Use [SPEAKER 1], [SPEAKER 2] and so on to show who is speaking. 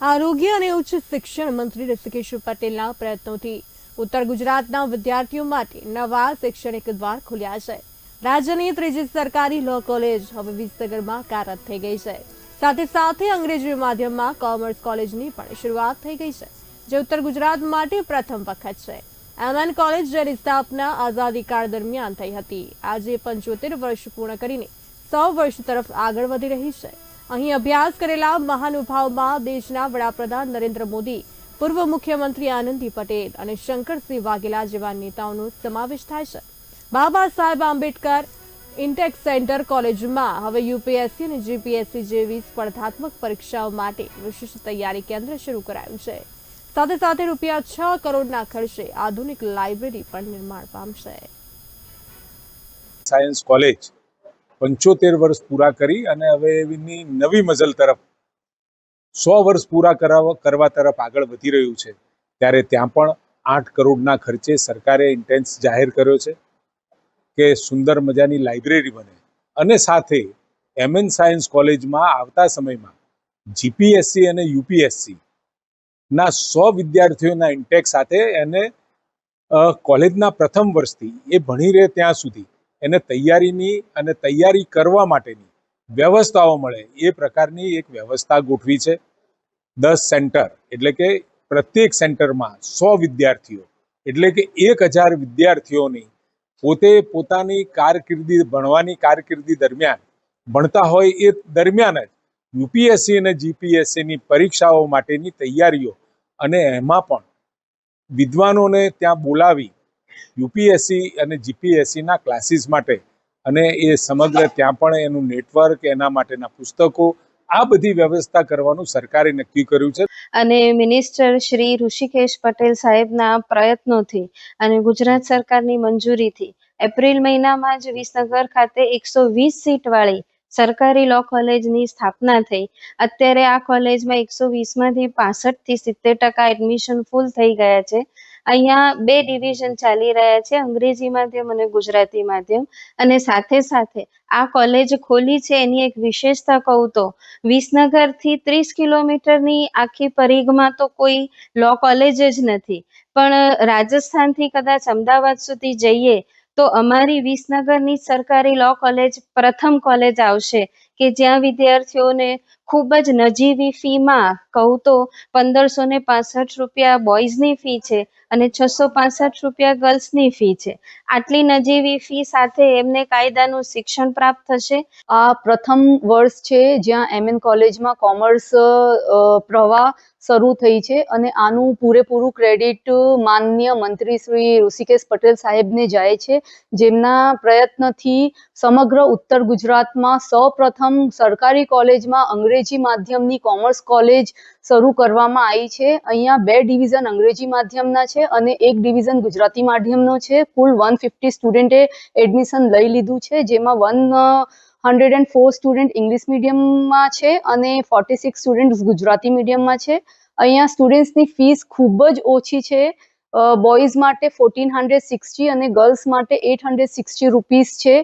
[SPEAKER 1] આરોગ્ય અને ઉચ્ચ શિક્ષણ મંત્રી ઋષિકેશ પટેલના પ્રયત્નોથી ઉત્તર ગુજરાતના વિદ્યાર્થીઓ માટે નવા શૈક્ષણિક દ્વાર ખુલ્યા છે. રાજ્યની ત્રીજી સરકારી લો કોલેજ હવે વિસનગરમાં કાર્યરત થઈ ગઈ છે. સાથે સાથે અંગ્રેજી માધ્યમમાં કોમર્સ કોલેજની પણ શરૂઆત થઈ ગઈ છે, જે ઉત્તર ગુજરાત માટે પ્રથમ વખત છે. એમએન કોલેજ જેની સ્થાપના આઝાદી કાળ દરમિયાન થઈ હતી. આજે પંચોતેર વર્ષ પૂર્ણ કરીને સો વર્ષ તરફ આગળ વધી રહી છે. અહીં અભ્યાસ કરેલા મહાનુભાવમાં દેશના વડાપ્રધાન નરેન્દ્ર મોદી, પૂર્વ મુખ્યમંત્રી આનંદી પટેલ અને શંકરસિંહ વાઘેલા જેવા નેતાઓનો સમાવેશ થાય છે. બાબા સાહેબ આંબેડકર ઇન્ટેક સેન્ટર કોલેજમાં હવે યુપીએસસી અને જીપીએસસી જેવી સ્પર્ધાત્મક પરીક્ષાઓ માટે વિશેષ તૈયારી કેન્દ્ર શરૂ કરાયું છે. સાથે સાથે રૂપિયા છ કરોડના ખર્ચે આધુનિક લાઇબ્રેરી પણ નિર્માણ પામશે.
[SPEAKER 2] સાયન્સ કોલેજ પંચોતેર વર્ષ પૂરા કરી અને હવે એની નવી મઝલ તરફ, સો વર્ષ પૂરા કરવા તરફ આગળ વધી રહ્યું છે. ત્યારે ત્યાં પણ આઠ કરોડના ખર્ચે સરકારે ઇન્ટેન્સ જાહેર કર્યો છે કે સુંદર મજાની લાઇબ્રેરી બને. અને સાથે એમએન સાયન્સ કોલેજમાં આવતા સમયમાં જીપીએસસી અને યુપીએસસી ના સો વિદ્યાર્થીઓના ઇન્ટેક સાથે એને કોલેજના પ્રથમ વર્ષથી એ ભણી રહે ત્યાં સુધી એને તૈયારીની અને તૈયારી કરવા માટેની વ્યવસ્થાઓ મળે. એ પ્રકારની એક વ્યવસ્થા ગોઠવી છે. દસ સેન્ટર એટલે કે પ્રત્યેક સેન્ટરમાં સો વિદ્યાર્થીઓ. એટલે કે એક હજાર વિદ્યાર્થીઓની પોતે પોતાની કારકિર્દી ભણવાની કારકિર્દી દરમિયાન ભણતા હોય એ દરમિયાન જ યુપીએસસી અને જીપીએસસીની પરીક્ષાઓ માટેની તૈયારીઓ અને એમાં પણ વિદ્વાનોને ત્યાં બોલાવી યુપીએસસી અને જીપીએસસીના ક્લાસીસ માટે. અને એ સમગ્ર ત્યાં પણ એનું નેટવર્ક એના માટેના પુસ્તકો, આ બધી વ્યવસ્થા કરવાનું સરકારે નક્કી કર્યું છે.
[SPEAKER 3] અને મિનિસ્ટર શ્રી ઋષિકેશ પટેલ સાહેબના પ્રયત્નોથી અને ગુજરાત સરકારની મંજૂરીથી એપ્રિલ મહિનામાં જ વિસનગર ખાતે એકસો વીસ સીટવાળી સરકારી લો કોલેજની સ્થાપના થઈ. અત્યારે આ કોલેજમાં એકસો વીસમાંથી પાસઠથી સિત્તેર ટકા એડમિશન ફૂલ થઈ ગયા છે. અહીંયા બે ડિવિઝન ચાલી રહ્યા છે, અંગ્રેજી માધ્યમ અને ગુજરાતી માધ્યમ. અને સાથે સાથે આ કોલેજ ખોલી છે, એની એક વિશેષતા કહું તો, વિસનગરથી ત્રીસ કિલોમીટરની આખી પરિઘમાં તો કોઈ લો કોલેજ જ નથી. પણ રાજસ્થાનથી કદાચ અમદાવાદ સુધી જઈએ, તો અમારી વિસનગરની સરકારી લો કોલેજ પ્રથમ કોલેજ આવશે. કે જ્યાં વિદ્યાર્થીઓને ખૂબ જ નજીવી ફીમાં કહું તો પંદરસો ને પાસઠ રૂપિયા બોયઝની ફી છે અને છસો પાસઠ રૂપિયા ગર્લ્સની ફી છે. આટલી નજીવી ફી સાથે એમને કાયદાનું શિક્ષણ પ્રાપ્ત થશે?
[SPEAKER 4] આ પ્રથમ વર્ષ છે જ્યાં એમએન કોલેજમાં કોમર્સ પ્રવાહ શરૂ થઈ છે અને આનું પૂરેપૂરું ક્રેડિટ માન્ય મંત્રી શ્રી ઋષિકેશ પટેલ સાહેબને જાય છે. જેમના પ્રયત્નથી સમગ્ર ઉત્તર ગુજરાતમાં સૌપ્રથમ સરકારી કોલેજમાં અંગ્રેજી માધ્યમની કોમર્સ કોલેજ શરૂ કરવામાં આવી છે. અહીંયા બે ડિવિઝન અંગ્રેજી માધ્યમના છે અને એક ડિવિઝન ગુજરાતી માધ્યમનો છે. કુલ વન ફિફ્ટી સ્ટુડન્ટે એડમિશન લઈ લીધું છે, જેમાં one hundred and four student English મીડિયમમાં છે અને ફોર્ટી સિક્સ સ્ટુડન્ટ ગુજરાતી મીડિયમમાં છે. અહીંયા સ્ટુડન્ટ્સની ફીસ ખૂબ જ ઓછી છે. બોયઝ માટે ફોર્ટીન હંડ્રેડ સિક્સટી અને ગર્લ્સ માટે એટ હંડ્રેડ સિક્સટી રૂપીસ છે.